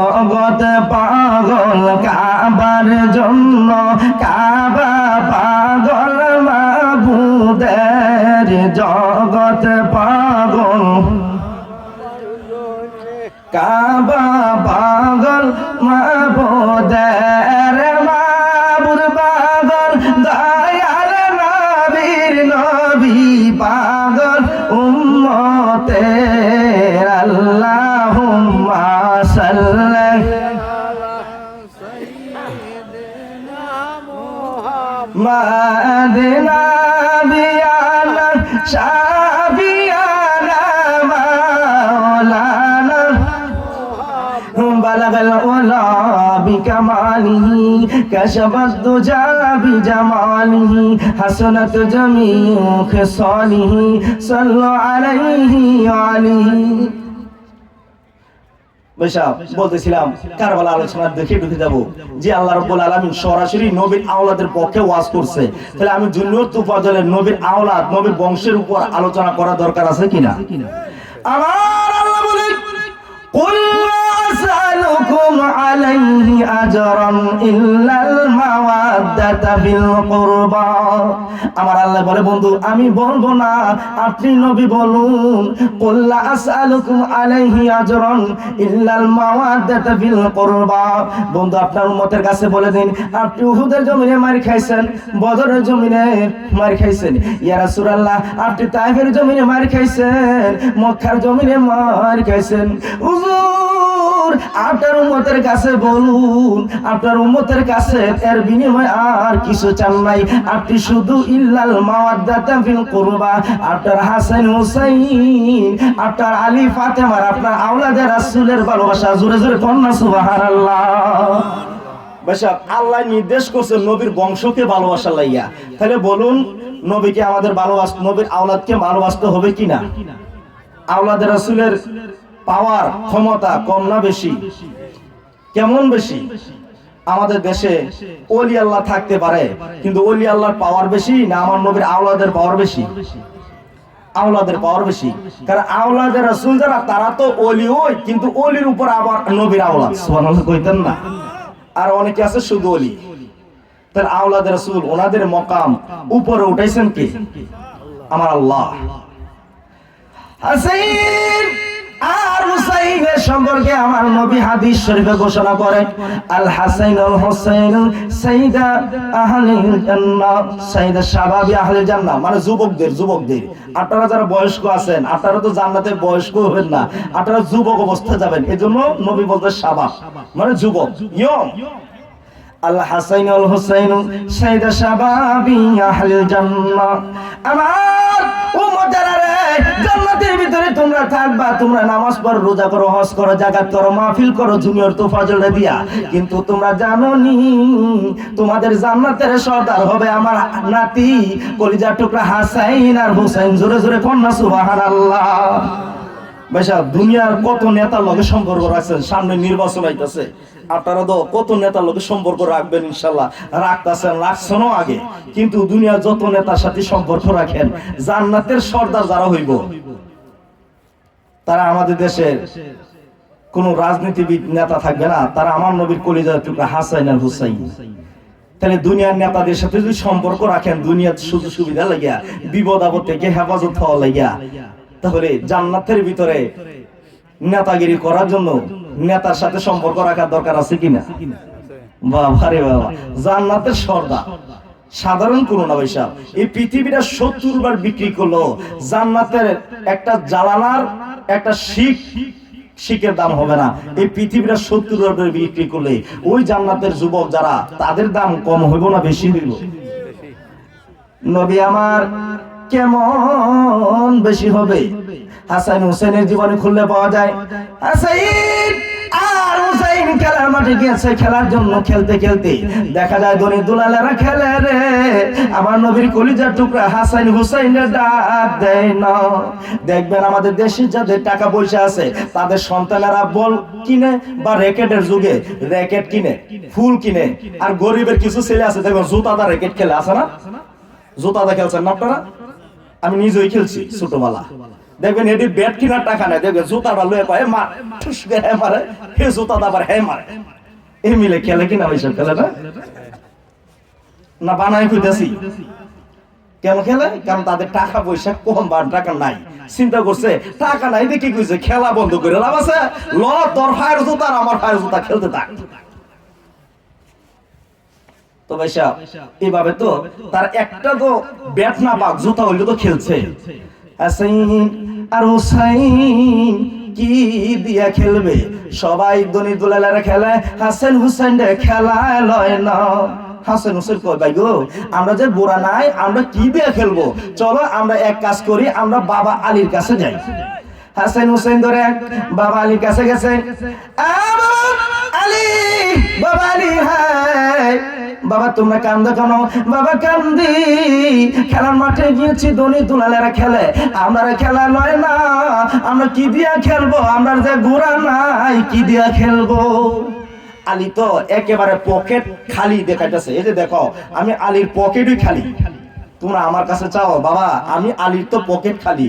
জগত পাগল কাবার জন্য কাবা পাগল মাবুদের জগত পাগল। কাবা পাগল মাবুদের بكماله كشف الدجى بجماله حسنت جميع خصاله صلوا عليه وعليه বৈশাখ বলতেছিলাম কারবালা আলোচনার দেখে ঢুকে যাব যে আল্লাহ রব্বুল আলামিন সরাসরি নবীর আওলাদের পক্ষে ওয়াজ করছে তাহলে আমি জুনিয়র তুফাজলের নবীর আওলাদ নবীর বংশের উপর আলোচনা করা দরকার আছে কিনা আমার আল্লাহ বলেন قل لا أسألكم عليه أجرا إلا المودة في القربى আমার আল্লাহ বলে বন্ধু আমি বলবো না আপনি নবী বলুন قل لا أسألكم عليه أجرا إلا المودة في القربى বন্ধু আপনার উম্মতের কাছে বলে দিন আপনি উহুদের জমিনে মার খাইছেন বদরের জমিনে মার খাইছেন ইয়া রাসূলুল্লাহ আপনি তাইফের জমিনে মার খাইছেন মক্কার জমিনে মার খাইছেন হুজুর আপনার উম্মতের কাছে বলুন, আপনার উম্মতের কাছে এর বিনিময়ে আর কিছু চান নাই। আপনি শুধু ইল্লাল মাওয়াদ্দাতা ফিল কুরবা, আপনার হাসান হুসাইন, আপনার আলী ফাতেমার, আপনার আওলাদের রাসূলের ভালোবাসা, জোরে জোরে কন্যা সুবহানাল্লাহ। বেশক, আল্লাহ নির্দেশ করছে নবীর বংশকে ভালোবাসা লাইয়া। তাহলে বলুন, নবীকে আমাদের ভালোবাস নবীর আওলাদকে ভালোবাসতে হবে কিনা? আওলাদের রাসূলের পাওয়ার ক্ষমতা কম না বেশি? কেমন বেশি? আমাদের দেশে ওলি আল্লাহ থাকতে পারে, কিন্তু ওলি আল্লাহর পাওয়ার বেশি না আমার নবীর আওলাদের পাওয়ার বেশি? আওলাদের পাওয়ার বেশি। কারণ আওলাদের রাসূল যারা, তারা তো ওলি ওই, কিন্তু ওলির উপর আবার নবীর আওলাদ। সুবহানাল্লাহ কইতেন না? আর অনেকে আছে শুধু ওলি। তার আওলাদের রাসূল, ওনাদের মকাম উপরে উঠাইছেন কি? আমার আল্লাহ। হাসাইন সম্পর্কে আমার নবী হাদিস শরীফে ঘোষণা করেন, আল হাসাইন আল সাইদা সাইদা শাবাবি মানে যুবকদের যুবকদের। আপনারা যারা বয়স্ক আছেন, আপনারা তো জান্নাতে বয়স্ক হবেন না, আপনারা যুবক অবস্থা যাবেন। এজন্য নবী বলতে শাবাব মানে যুবক আল হাসাইন আল হুসাইন সাইদা শাবাবি আহলিল জান্নাহ। আমার উম্মতেরা তোমরা থাকবা, তোমরা নামাজ পড়ো, রোজা করো, হজ করো, জাকাত করো, মাহফিল করো, জুনিয়র তো ফজল দিয়া। কিন্তু তোমরা জানো নি তোমাদের জান্নাতের সর্দার হবে আমার নাতি কলিজার টুকরা হাসাইন আর হুসাইন। জোরে জোরে কন্যা সুবহানাল্লাহ। ভাইসা দুনিয়ার কত নেতার লগে সম্পর্ক রাখছেন? সামনে নির্বাচন আইতাছে। আপনারা তো কত নেতার লগে সম্পর্ক রাখবেন, ইনশাল্লাহ। রাখতেছেন, রাখছেনও আগে। কিন্তু দুনিয়ার যত নেতার সাথে সম্পর্ক রাখেন, জান্নাতের সর্দার যারা হইব। তারা আমাদের দেশের কোন রাজনীতিবিদ নেতা থাকবে না, তারা আমার নবীর কলিজার টুকরা হাসাইন আর হুসাইন। তাহলে দুনিয়ার নেতাদের সাথে যদি সম্পর্ক রাখেন, দুনিয়ার সুযোগ সুবিধা লাগিয়া, বিপদ আপদ থেকে হেফাজত হওয়া লাগিয়া, তাহলে জান্নাতের ভিতরে নেতাগিরি করার জন্য নেতার সাথে সম্পর্ক রাখার দরকার আছে কিনা বাবা রে বাবা, জান্নাতের সর্দার সাধারণ কোন না এই পৃথিবীটা সত্তর বার বিক্রি করল, জান্নাতের একটা জ্বালানার একটা শিখ, শিখের দাম হবে না। এই পৃথিবীটা সত্তর বার বিক্রি করলে ওই জান্নাতের যুবক যারা, তাদের দাম কম হইব না, বেশি হইব? নবী আমার, কেমন বেশি হবে? হাসান হোসেনের জীবনে খুললে পাওয়া যায়, হুসাইন! খেলার মাঠে গিয়েছে খেলার জন্য খেলতে খেলতে। দেখা যায় দুলালেরা খেলে রে। আমার নবীর কলিজার টুকরা ডাক দেয় না। দেখবেন আমাদের দেশে যাদের টাকা পয়সা আছে, তাদের সন্তানেরা বল কিনে বা র্যাকেটের যুগে র্যাকেট কিনে, ফুল কিনে। আর গরিবের কিছু ছেলে আছে, দেখবেন জুতাদা র্যাকেট খেলে, আছে না? জুতাদা খেলছেন না আপনারা? আমি নিজেই খেলছি ছোটবেলা। দেখবেন এটি ব্যাট কেনার টাকা নাই। দেখবেন জুতাটা লয়ে কয় মার। ঠুস করে হ্যাঁ মারে, হে জুতাটা আবার হ্যাঁ মারে। এই মিলে খেলে কিনা ওইসব খেলে না? না, বানাই কেন খেলে? কারণ তাদের টাকা পয়সা কম বা টাকা নাই। চিন্তা করছে, টাকা নাই দেখি কইছে, খেলা বন্ধ করে লাভ আছে। তোর ফায়ার জুতা আর আমার ফায়ার জুতা, খেলতে থাক। তো এইভাবে তো তার একটা তো ব্যাট না পাক, জুতা হইলে তো খেলছে। হাসাইন আর হুসাইন, কি দিয়া খেলবে? সবাই দনি দুলালেরা খেলে হাসান হুসাইন খেলায় লয় না। হাসান হুসেন কই ভাই গো, আমরা যে বোরা নাই, আমরা কি দিয়ে খেলব? চলো আমরা এক কাজ করি, আমরা বাবা আলীর কাছে যাই। হাসান হুসেন ধরে, বাবা আলীর কাছে গেছে। আলী, বাবা আলী, হায়। বাবা, তোমরা কান্দো কেন? বাবা, কান্দি। খেলার মাঠে গিয়েছি দনি তুলালেরা খেলে। আমরা খেলা নয় না, আমরা কি দিয়া খেলব? আমরা যে গোড়া নাই, কি দিয়া খেলব? আলী তো একেবারে পকেট খালি দেখাইতেছে। এই যে দেখো, আমি আলীর পকেটই খালি। তোমরা আমার কাছে চাও, বাবা, আমি আলীর তো পকেট খালি।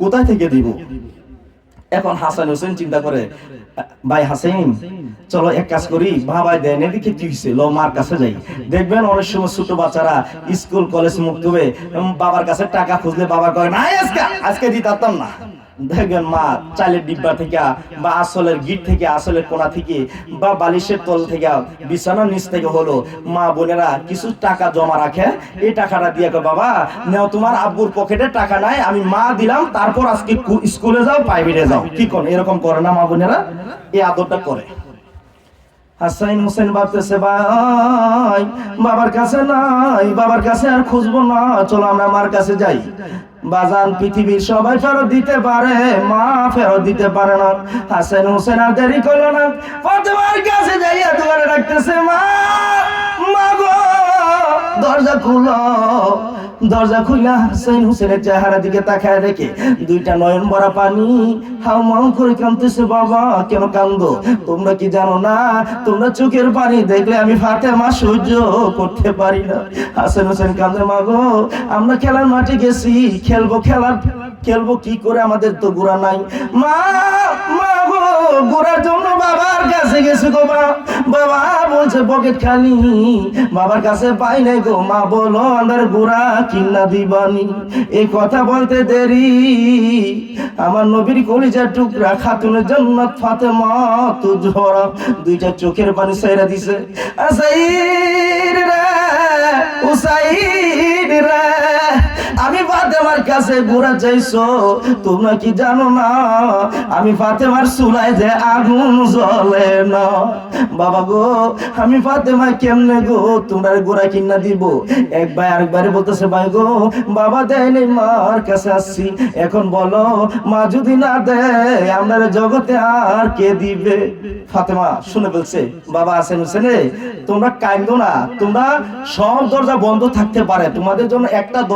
কোথায় থেকে দিব? এখন হাসান হোসেন চিন্তা করে ভাই হাসিন চলো এক কাজ করি। ভাবাই দেন এদিকে কি হয়েছে লো, মার কাছে যাই। দেখবেন অনেক সময় ছোট বাচ্চারা স্কুল, কলেজ মুক্ত হয়ে বাবার কাছে টাকা খুঁজলে বাবা কয়, না, আজকে আজকে দিতাম না। দেখবেন মা, চালের ডিব্বা থেকে, বা আসলের গিট থেকে, আসলের কোনা থেকে, বা বালিশের তল থেকে, বিছানার নিচ থেকে হলো। মা বোনেরা কিছু টাকা জমা রাখে। এই টাকাটা দিয়ে বাবা, নেও তোমার আব্বুর পকেটে টাকা নাই, আমি মা দিলাম, তারপর আজকে স্কুলে যাও প্রাইভেটে যাও। কি কোন? এরকম করে না মা বোনেরা? এই আদরটা করে। হাসাইন হোসেন ভাবতেছে, ভাই, বাবার কাছে নাই, বাবার কাছে আর খুঁজবো না, চলো আমরা মার কাছে যাই। বাজান পৃথিবীর সবাই ফেরত দিতে পারে, মা ফেরত দিতে পারে না। হাসেন হোসেন আর দেরি করল না। কাছে যাইয়া তোমার রাখতেছে মা মা গো দরজা খুলো। দরজা খুলে হাসান হোসেনের চেহারা দিকে তাকায় রেখে দুইটা নয়ন ভরা পানি। হাউ মাউ করে কাঁদতেছে, বাবা, কেন কান্দো তোমরা কি জানো না? তোমরা চোখের পানি দেখলে আমি ফাতেমা সহ্য করতে পারি না। হাসান হোসেন কান্দে মা গো, আমরা খেলার মাঠে গেছি। খেলব, খেলার, খেলব কি করে? আমাদের তো গুড়া নাই। মা গো জন্য বাবার কাছে গেছে গো মা। বাবা বলছে, পকেট খালি। বাবার কাছে পাই নাই গো মা। বলো আমার গুড়া কিনা দিবানি? এই কথা বলতে দেরি। আমার নবীর কলিজার টুকরা খাতুনের জান্নাত ফাতেমা তো ঝরা দুইটা চোখের পানি সাইরা দিছে। আসাইর রে উসাইর রে আমি ফাতেমার কাছে ঘোরা চাইছো তোমরা কি জানো না? আমি ফাতেমার চুলায় যে আগুন জ্বলে না। বাবা গো, আমি ফাতেমা কেমনে গো? তোমার গোড়া কিনা দিব? একবার আরেকবারে বলতেছে, ভাই গো, বাবা দেয়নি মার কাছে আসছি। এখন বলো, মা যদি না দেয় আপনার জগতে আর কে দিবে? ফাতেমা শুনে বলছে বাবা আছেন হোসেনে তোমরা কান্দো না। তোমরা সব দরজা বন্ধ থাকতে পারে। তোমাদের জন্য একটা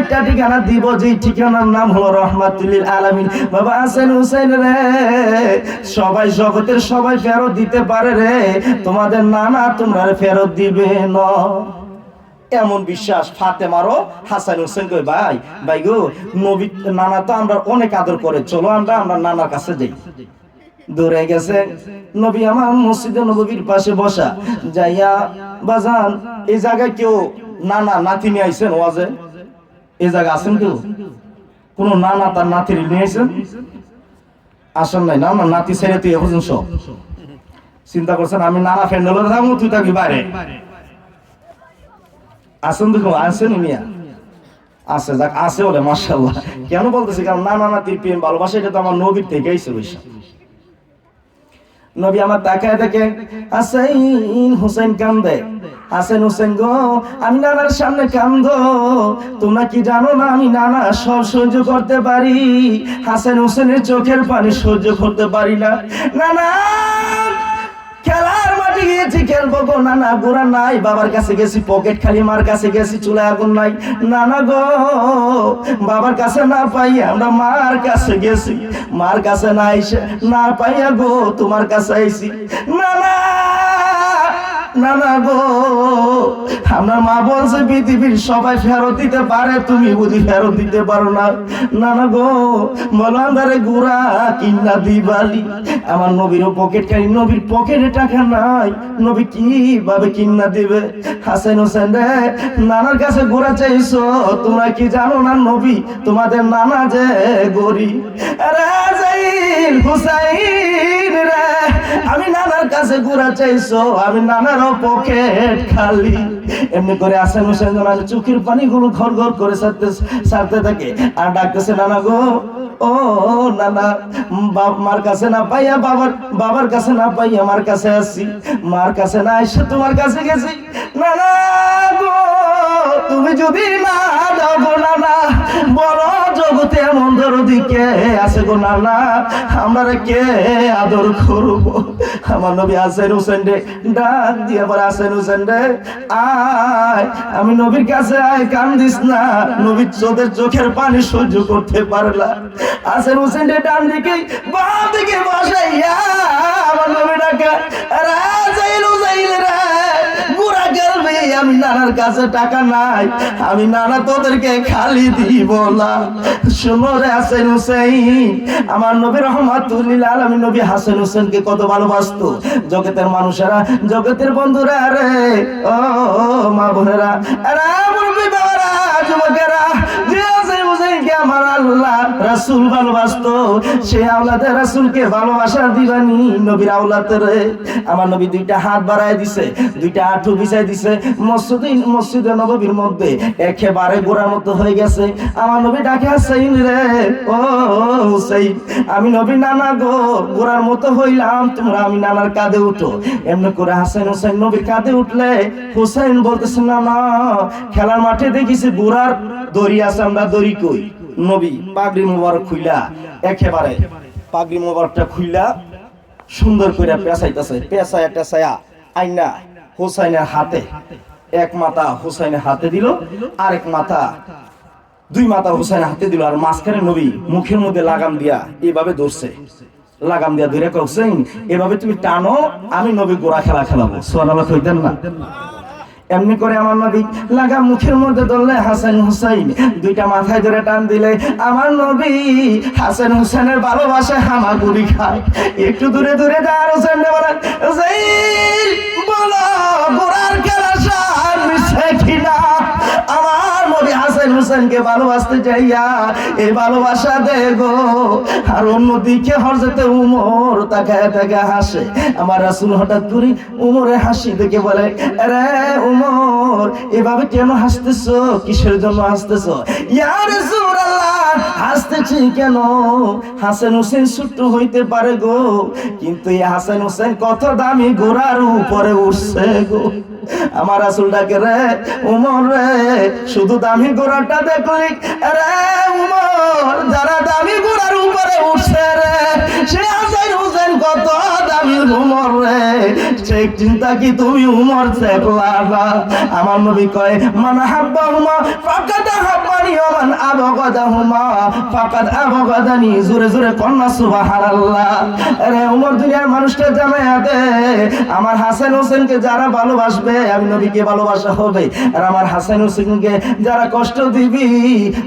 একটা ঠিকানা দিব যে ঠিকানার নাম হলো রহমাতুল্লিল আলামিন। বাবা হাসান হুসেন রে, সবাই জগতের সবাই ফেরত দিতে পারে রে, তোমাদের নানা তোমরা ফেরত দিবে না। এমন বিশ্বাস ফাতেমারও হাসান হোসেন কই, ভাই ভাই গো, নবী, নানা তো আমরা অনেক আদর করে, চলো আমরা আমরা নানার কাছে যাই। দূরে গেছে, নবী আমার মসজিদে নবীর পাশে বসা। যাইয়া বাজান, এই জায়গায় কেউ নানা নাতি নিয়ে আইছেন ওয়াজে? এই জায়গায় আছেন কেউ কোন নানা তার নাতির নিয়ে আইছেন আসেন নাই না? নাতি ছেড়ে তুই এখন সব চিন্তা করছেন, আমি নানা ফ্যান্ডেলের থাকব, তুই থাকবি বাইরে। আসেন দেখো আসেন মিয়া। আছে, যাক, আছে বলে মার্শাল্লাহ কেন বলতেছি? কারণ নানা নাতির প্রেম, ভালোবাসা, এটা তো আমার নবীর থেকে আইসে বৈশা নবী আমার তাকায় দেখে, হাসাইন হুসেন কান্দে। হাসেন হুসেন গো, আমি নানার সামনে কান্দ। তোমরা কি জানো না আমি নানা সব সহ্য করতে পারি? হাসেন হুসেনের চোখের পানি সহ্য করতে পারি না। নানা খেলার মাঠে গিয়েছি খেলব গো, নানা গোড়া নাই, বাবার কাছে গেছি পকেট খালি মার কাছে গেছি, চুলা আগুন নাই। নানা গো, বাবার কাছে না পাই, আমরা মার কাছে গেছি। মার কাছে না আইসে না পাইয়া গো, তোমার কাছে আইছি। নানা নানা গো। আমরা মা বলছে, পৃথিবীর সবাই ফেরত দিতে পারে, তুমি বুঝি ফেরত দিতে পারো না। নানা গো, বলো আন্দারে গুড়া কিনা দিবালি আমার নবীর পকেট খাই নবীর পকেটে টাকা নাই। নবী কীভাবে কিনা দিবে? হাসেন হোসেন রে, নানার কাছে ঘোরা চাইছো, তোমরা কি জানো না নবী? তোমাদের নানা যে গরি রাজাইল হুসাইন আমি নানার কাছে ঘোরা চাইছো, আমি নানারও পকেট খালি। এমনি করে আসেন হোসেন যখন চোখের পানিগুলো ঘর ঘর করে সারতে সারতে থাকে। আর ডাকতেছে, নানা গো, ও নানা মার কাছে না পাইয়া বাবার বাবার কাছে না পাইয়া মার কাছে আসছি মার কাছে না এসে তোমার কাছে গেছি। নানা গো তুমি যদি না দাও গো নানা, বড় জগতে এমন দরদি কে আছে গো নানা? আমরা কে আদর করব? আমার নবী আসেন হোসেন রে, ডাক দিয়ে আবার আসেন হোসেন রে, আয়, আমি নবীর কাছে আয়, কান্দিস না। নবীর চোখের চোখের পানি সহ্য করতে পারলা। আসেন হোসেন রে, ডান দিকে বাম দিকে বসাইয়া আমার নবী ডাকা নানার কাছে টাকা নাই আমি নানা তোদেরকে খালি দিব না। শুনো রে হাসেন হুসেন আমার নবী রহমাতুল্লিল আলমী নবী হাসেন হুসেনকে কত ভালোবাসতো। জগতের মানুষেরা জগতের বন্ধুরা রে ও মা বোনেরা আরে আল্লাহ রাসূল ভালোবাসতো, সে আওলাদে রাসূলকে ভালোবাসা দিবানি নবীর আওলাদ রে। আমার নবী দুইটা হাত বাড়ায় দিছে, দুইটা আঁঠু বিছাই দিছে। মসজিদে মসজিদে নববীর মধ্যে একেবারে গোড়ার মতো হয়ে গেছে। আমার নবী ডাকে হাসাইন রে, ও হুসাইন আমি নবী নানা গো, গোড়ার মতো হইলাম, তোমরা আমি নানার কাঁধে উঠো। এমনি করে হাসাইন হুসাইন নবীর কাঁধে উঠলে হুসাইন বলতেছে, না না, খেলার মাঠে দেখিছি গোড়ার দড়ি আছে, আমরা দড়ি কই? নবী পাগড়ি মোবারক খুইলা, একেবারে পাগড়ি মোবারকটা খুইলা, সুন্দর করে পেঁচাইতেছে, পেঁচায়া টেঁচায়া আইনা হুসাইনের হাতে, এক মাথা হুসাইনের হাতে দিল, আরেক মাথা, দুই মাথা হুসাইনের হাতে দিল, আর মাঝখানে নবী মুখের মধ্যে লাগাম দিয়া এভাবে ধরছে। লাগাম দিয়া ধরে হুসাইন, এভাবে তুমি টানো, আমি নবী গোড়া খেলা খেলাবো। সোয়ালা কইতেন না। এমনি করে আমার নবী লাগা মুখের মধ্যে ধরলে হাসান হুসাইন, দুইটা মাথায় ধরে টান দিলে, আমার নবী হাসান হুসেনের ভালোবাসায় হামাগুড়ি খায়। একটু দূরে দূরে যা হোসেন হুসেনকে ভালোবাসতে চাইয়া এই ভালোবাসা দে আর অন্যদিকে হরজতে উমর তাকায় তাকায় হাসে। আমার রাসূল হঠাৎ করে উমরে হাসি দেখে বলে রে উমর, এভাবে কেন হাসতেছো? কিসের জন্য হাসতেছো? ইয়া রাসূলুল্লাহ, হাসতেছি কেন? হাসান হোসেন ছোট্ট হইতে পারে গো, কিন্তু এই হাসান হোসেন কত দামি ঘোড়ার উপরে উঠছে গো। আমার আসলটাকে রে, উমর রে, শুধু দামি ঘোড়াটা দেখলি? রে উমর, যারা দামি ঘোড়ার উপরে উঠছে রে, সে হাসান হুসেন কত উমর রে। চিন্তা কি তুমি উমর আমার নবী কয়, মান হাব্বা হুমা হাব্বানি ওয়া মান আবগাদা হুমা। আবগাদানি, জোরে জোরে আরে উমর দুনিয়ার মানুষটা আমার হাসান হোসেনকে যারা ভালোবাসবে, আমি নবীকে ভালোবাসা হবে। আর আমার হাসান হোসেনকে যারা কষ্ট দিবি,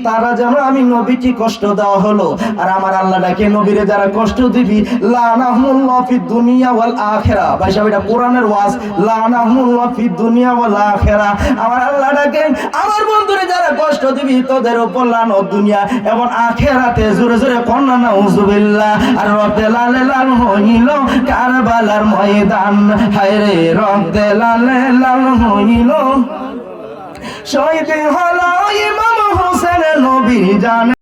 তারা যেন আমি নবীকে কষ্ট দেওয়া হলো। আর আমার আল্লাহ ডাকে, নবীরে যারা কষ্ট দিবি লানাহুল্লাহ ফিদ দুনিয়া ওয়াল আখিরা। ভাই এটা কোরআনের ওয়াজ। লানাহুল্লাহ ফিদ দুনিয়া ওয়াল আখিরা। আমার আল্লাহ ডাকে আমার বন্ধুরে যারা কষ্ট দিবি, তোদের উপর লানো দুনিয়া। এবং আখেরাতে জোরে জোরে কন্যা, নাউজুবিল্লাহ। আর রক্তে লালে লাল হইল কারবালার ময়দান। হায় রে রক্তে লালে লাল হইল। শহীদ হলো ইমাম হোসেন নবী জান।